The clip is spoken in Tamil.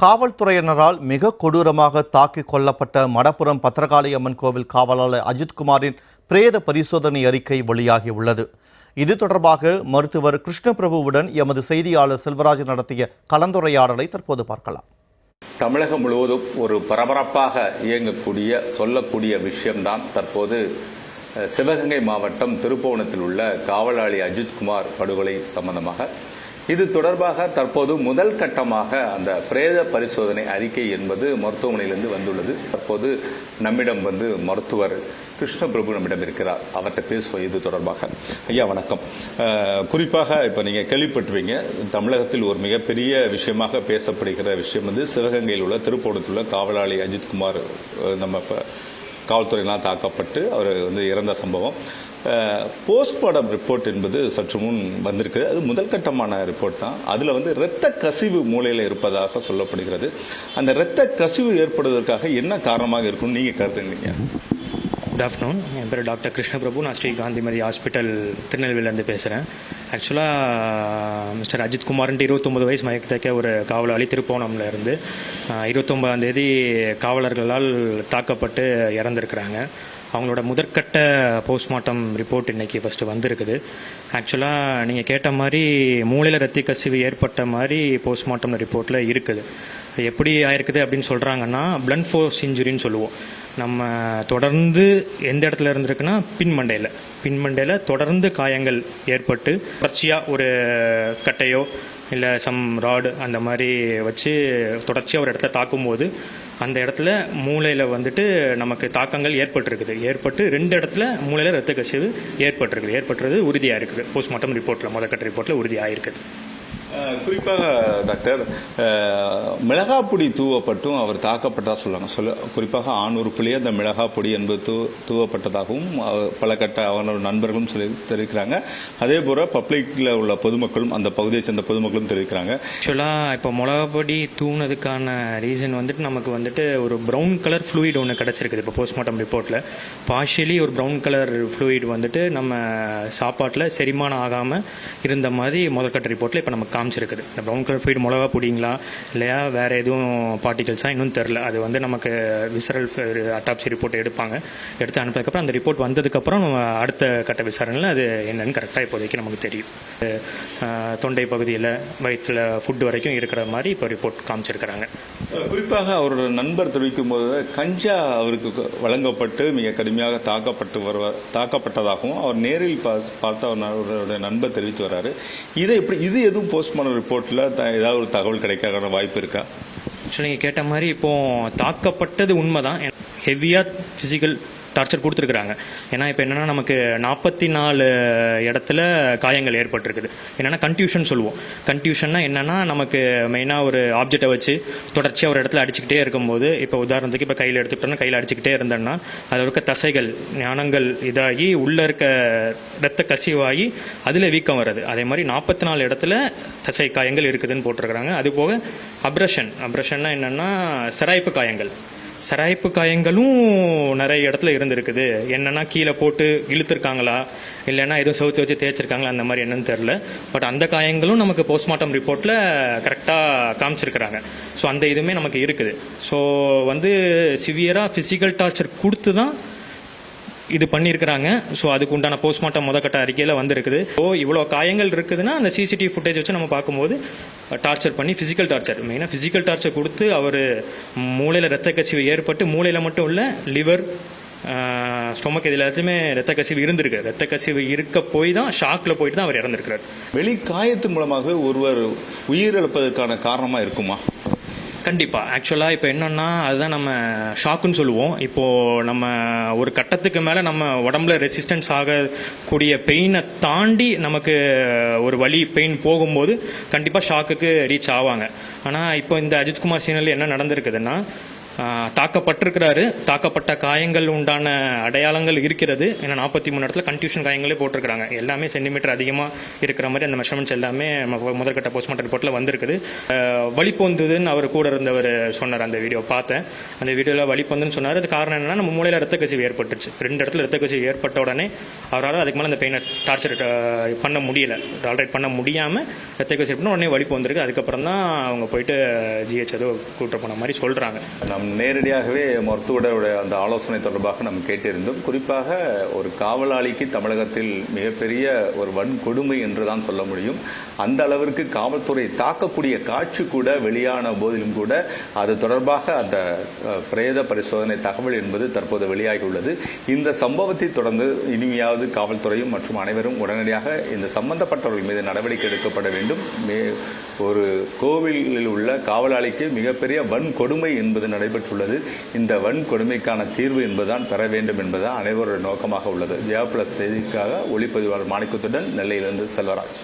காவல்துறையினரால் மிக கொடூரமாக தாக்கி கொல்லப்பட்ட மடப்புரம் பத்திரகாளி அம்மன் கோவில் காவலாளர் அஜித்குமாரின் பிரேத பரிசோதனை அறிக்கை வெளியாகியுள்ளது. இது தொடர்பாக மருத்துவர் கிருஷ்ணபிரபுவுடன் எமது செய்தியாளர் செல்வராஜ் நடத்திய கலந்துரையாடலை தற்போது பார்க்கலாம். தமிழகம் முழுவதும் ஒரு பரபரப்பாக இயங்கக்கூடிய சொல்லக்கூடிய விஷயம்தான் தற்போது சிவகங்கை மாவட்டம் திருப்புவனத்தில் உள்ள காவலாளி அஜித்குமார் படுகொலை சம்பந்தமாக இது தொடர்பாக தற்போது முதல் கட்டமாக அந்த பிரேத பரிசோதனை அறிக்கை என்பது மருத்துவமனையிலிருந்து வந்துள்ளது. தற்போது நம்மிடம் வந்து மருத்துவர் கிருஷ்ணபிரபு நம்மிடம் இருக்கிறார். அவர்கிட்ட பேசுவோம் இது தொடர்பாக. ஐயா வணக்கம். குறிப்பாக இப்போ நீங்கள் கேள்விப்பட்டுவீங்க தமிழகத்தில் ஒரு மிகப்பெரிய விஷயமாக பேசப்படுகிற விஷயம் வந்து சிவகங்கையில் உள்ள திருப்போணத்தில் உள்ள காவலாளி அஜித்குமார் நம்ம இப்போ காவல்துறையினால் தாக்கப்பட்டு அவர் வந்து இறந்த சம்பவம். போஸ்ட்மார்டம் ரிப்போர்ட் என்பது சற்று முன் வந்திருக்கு. அது முதல் கட்டமான ரிப்போர்ட் தான். அதில் வந்து இரத்த கசிவு மூலையில் இருப்பதாக சொல்லப்படுகிறது. அந்த இரத்த கசிவு ஏற்படுவதற்காக என்ன காரணமாக இருக்கும்னு நீங்கள் கருதுனீங்க? குட் ஆஃப்டர்நூன் என் பேர் டாக்டர் கிருஷ்ணபிரபு. நான் ஸ்ரீ காந்திமதி ஹாஸ்பிட்டல் திருநெல்வேலியிலேருந்து பேசுகிறேன் ஆக்சுவலாக மிஸ்டர் அஜித் குமார்ன்ட்டு இருபத்தொம்பது வயசு மயக்கத்தக்க ஒரு காவலாளி திருப்போணம்ல இருந்து இருபத்தொம்பதாம் தேதி காவலர்களால் தாக்கப்பட்டு இறந்துருக்கிறாங்க. அவங்களோட முதற்கட்ட போஸ்ட்மார்ட்டம் ரிப்போர்ட் இன்னைக்கு ஃபஸ்ட்டு வந்திருக்குது. ஆக்சுவலாக நீங்கள் கேட்ட மாதிரி மூளையில் ரத்தி கசிவு ஏற்பட்ட மாதிரி போஸ்ட்மார்ட்டம் ரிப்போர்ட்டில் இருக்குது. எப்படி ஆயிருக்குது அப்படின்னு சொல்கிறாங்கன்னா பிளண்ட் ஃபோர்ஸ் இன்ஜுரின்னு சொல்லுவோம். நம்ம தொடர்ந்து எந்த இடத்துல இருந்திருக்குன்னா பின்மண்டையில். பின்மண்டையில் தொடர்ந்து காயங்கள் ஏற்பட்டு தொடர்ச்சியாக ஒரு கட்டையோ இல்லை சம் ராடு அந்த மாதிரி வச்சு தொடர்ச்சியாக ஒரு இடத்துல தாக்கும்போது அந்த இடத்துல மூளையில் வந்துட்டு நமக்கு தாக்கங்கள் ஏற்பட்டிருக்குது. ஏற்பட்டு ரெண்டு இடத்துல மூளையில் ரத்த கசிவு ஏற்பட்டிருக்குது. ஏற்பட்டுறது உறுதியாக இருக்குது போஸ்ட்மார்ட்டம் ரிப்போர்ட்டில் முதற்கட்ட ரிப்போர்ட்டில் உறுதியாக இருக்குது குறிப்பாக டாக்டர் மிளகாப்பொடி தூவப்பட்டும் அவர் தாக்கப்பட்டதாக சொல்லுவாங்க சொல்ல குறிப்பாக ஆணூறுக்குள்ளேயே அந்த மிளகாப்பொடி என்பது தூ தூவப்பட்டதாகவும் பல கட்ட அவனோட நண்பர்களும் சொல்லி தெரிவிக்கிறாங்க. அதே போல் பப்ளிக்கில் உள்ள பொதுமக்களும் அந்த பகுதியை சேர்ந்த பொதுமக்களும் தெரிவிக்கிறாங்க. ஆக்சுவலாக இப்போ மிளகாப்பொடி தூவுனதுக்கான ரீசன் வந்துட்டு நமக்கு வந்துட்டு ஒரு ப்ரௌன் கலர் ஃப்ளூயிட் ஒன்று கிடச்சிருக்குது. இப்போ போஸ்ட்மார்ட்டம் ரிப்போர்ட்டில் பார்ஷியலி ஒரு ப்ரௌன் கலர் ஃப்ளூயிட் வந்துட்டு நம்ம சாப்பாட்டில் செரிமானம் ஆகாமல் இருந்த மாதிரி முதற்கட்ட ரிப்போர்ட்டில் இப்போ நம்ம காமிச்சிருக்குது. இந்த ப்ரௌன் கலர் ஃபீட் மிளகா பொடிங்களா இல்லையா வேறு எதுவும் பார்ட்டிகல்ஸாக இன்னும் தெரில அது வந்து நமக்கு விசரல் அட்டாப்சி ரிப்போர்ட் எடுப்பாங்க. எடுத்து அனுப்பினதுக்கப்புறம் அந்த ரிப்போர்ட் வந்ததுக்கப்புறம் நம்ம அடுத்த கட்ட விசாரணையில் அது என்னன்னு கரெக்டாக இப்போதைக்கு நமக்கு தெரியும். தொண்டை பகுதியில் வயிற்றில் ஃபுட் வரைக்கும் இருக்கிற மாதிரி இப்போ ரிப்போர்ட் காமிச்சிருக்கிறாங்க. குறிப்பாக அவரோட நண்பர் தெரிவிக்கும் போது கஞ்சா அவருக்கு வழங்கப்பட்டு மிக கடுமையாக தாக்கப்பட்டு வருவ தாக்கப்பட்டதாகவும் அவர் நேரில் பார்த்து அவர் அவருடைய நண்பர் தெரிவித்து வர்றாரு இதை எப்படி இது எதுவும் போஸ்ட்மார்டம் ரிப்போர்ட்டில் த- ஏதாவது ஒரு தகவல் கிடைக்காத வாய்ப்பு இருக்கா? ஆக்சுவலி நீங்கள் கேட்ட மாதிரி இப்போ தாக்கப்பட்டது உண்மைதான். ஹெவியாக ஃபிசிக்கல் டார்ச்சர் கொடுத்துருக்குறாங்க. ஏன்னா இப்போ என்னென்னா நமக்கு நாற்பத்தி நாலு இடத்துல காயங்கள் ஏற்பட்டிருக்குது. என்னென்னா கன்ஃபியூஷன் சொல்லுவோம். கன்ஃபியூஷன்னா என்னென்னா நமக்கு மெயினாக ஒரு ஆப்ஜெக்டை வச்சு தொடர்ச்சியாக ஒரு இடத்துல அடிச்சுக்கிட்டே இருக்கும்போது இப்போ உதாரணத்துக்கு இப்போ கையில் எடுத்துக்கிட்டோம்னா கையில் அடிச்சுக்கிட்டே இருந்தேன்னா அதில் இருக்க தசைகள் ஞானங்கள் இதாகி உள்ளே இருக்க ரத்த கசிவாகி அதில் வீக்கம் வருது அதே மாதிரி நாற்பத்தி நாலு இடத்துல தசை காயங்கள் இருக்குதுன்னு போட்டிருக்கிறாங்க. அது போக அப்ரஷன் அப்ரஷன்னா என்னென்னா சிராய்ப்பு காயங்கள். சராய்ப்பு காயங்களும் நிறைய இடத்துல இருந்திருக்குது. என்னன்னா கீழே போட்டு இழுத்துருக்காங்களா? இல்லைன்னா எதுவும் செவுத்து வச்சு தேய்ச்சிருக்காங்களா? அந்த மாதிரி என்னன்னு தெரில பட் அந்த காயங்களும் நமக்கு போஸ்ட்மார்ட்டம் ரிப்போர்ட்டில் கரெக்டாக காமிச்சிருக்கிறாங்க. ஸோ அந்த இதுவுமே நமக்கு இருக்குது. ஸோ வந்து சிவியராக ஃபிசிக்கல் டார்ச்சர் கொடுத்து தான் இது பண்ணியிருக்கிறாங்க ஸோ அதுக்கு உண்டான போஸ்ட்மார்ட்டம் முதக்கட்ட அறிக்கையில் வந்திருக்குது. ஸோ இவ்வளோ காயங்கள் இருக்குதுன்னா அந்த சிசிடிவி ஃபுட்டேஜ் வச்சு நம்ம பார்க்கும்போது டார்ச்சர் பண்ணி ஃபிசிக்கல் டார்ச்சர் மெயினாக ஃபிசிக்கல் டார்ச்சர் கொடுத்து அவர் மூளையில் ரத்த கசிவு ஏற்பட்டு மூளையில் மட்டும் இல்லை லிவர் ஸ்டொமக் இதில் எல்லாத்துலேயுமே ரத்த கசிவு இருந்திருக்கு. ரத்த கசிவு இருக்க போய் தான் ஷாக்கில் போயிட்டு தான் அவர் இறந்துருக்கிறார். வெளி காயத்தின் மூலமாகவே ஒருவர் உயிரிழப்பதற்கான காரணமாக இருக்குமா? கண்டிப்பா. ஆக்சுவலா இப்போ என்னன்னா அதுதான் நம்ம ஷாக்குன்னு சொல்லுவோம். இப்போ நம்ம ஒரு கட்டத்துக்கு மேல நம்ம உடம்புல ரெசிஸ்டன்ஸ் ஆகக்கூடிய பெயினை தாண்டி நமக்கு ஒரு வலி பெயின் போகும்போது கண்டிப்பா ஷாக்குக்கு ரீச் ஆவாங்க. ஆனா இப்போ இந்த அஜித்குமார் சீனல் என்ன நடந்திருக்குதுன்னா தாக்கப்பட்டிருக்கிறாரு. தாக்கப்பட்ட காயங்கள் உண்டான அடையாளங்கள் இருக்கிறது. ஏன்னா நாற்பத்தி மூணு இடத்துல கன்ஃபியூஷன் காயங்களே போட்டிருக்கிறாங்க. எல்லாமே சென்டிமீட்டர் அதிகமாக இருக்கிற மாதிரி அந்த மெஷர்மெண்ட்ஸ் எல்லாமே முதற்கட்ட போஸ்ட்மார்ட்டம் ரிப்போர்ட்டில் வந்திருக்குது. ஆஹ் அவர் கூட இருந்தவர் சொன்னார் அந்த வீடியோ பார்த்தேன். அந்த வீடியோவில் வலி சொன்னார். அது காரணம் என்னன்னா நம்ம மூளையில் ரத்த கசிவு ஏற்பட்டுருச்சு. ரெண்டு இடத்துல ரத்த கசிவு ஏற்பட்ட உடனே அவரால் அதுக்கு மேலே அந்த பெயினை டார்ச்சர் பண்ண முடியல. டாலரேட் பண்ண முடியாமல் ரத்த கசிவு உடனே வலி வந்திருக்கு அதுக்கப்புறம் தான் அவங்க போயிட்டு ஜிஹெச் ஏதோ கூட்டு போன மாதிரி சொல்கிறாங்க நாம் நேரடியாகவே மருத்துவருடைய அந்த ஆலோசனை தொடர்பாக நாம் கேட்டிருந்தோம். குறிப்பாக ஒரு காவலாளிக்கு தமிழகத்தில் மிகப்பெரிய ஒரு வன்கொடுமை என்றுதான் சொல்ல முடியும். அந்த அளவிற்கு காவல்துறை தாக்கக்கூடிய காட்சி கூட வெளியான போதிலும் கூட அது தொடர்பாக அந்த பிரேத பரிசோதனை தகவல் என்பது தற்போது வெளியாகியுள்ளது. இந்த சம்பவத்தை தொடர்ந்து இனிமையாவது காவல்துறையும் மற்றும் அனைவரும் உடனடியாக இந்த சம்பந்தப்பட்டவர்கள் மீது நடவடிக்கை எடுக்கப்பட வேண்டும். மே- ஒரு கோவிலில் உள்ள காவலாளிக்கு மிகப்பெரிய வன்கொடுமை என்பது நடைபெற்றுள்ளது. இந்த வன்கொடுமைக்கான தீர்வு என்பதுதான் பெற வேண்டும் என்பதுதான் அனைவருடைய நோக்கமாக உள்ளது. ஜெயா பிளஸ் செய்திக்காக ஒளிப்பதிவாளர் மாணிக்கத்துடன் நெல்லையிலிருந்து செல்வராஜ்.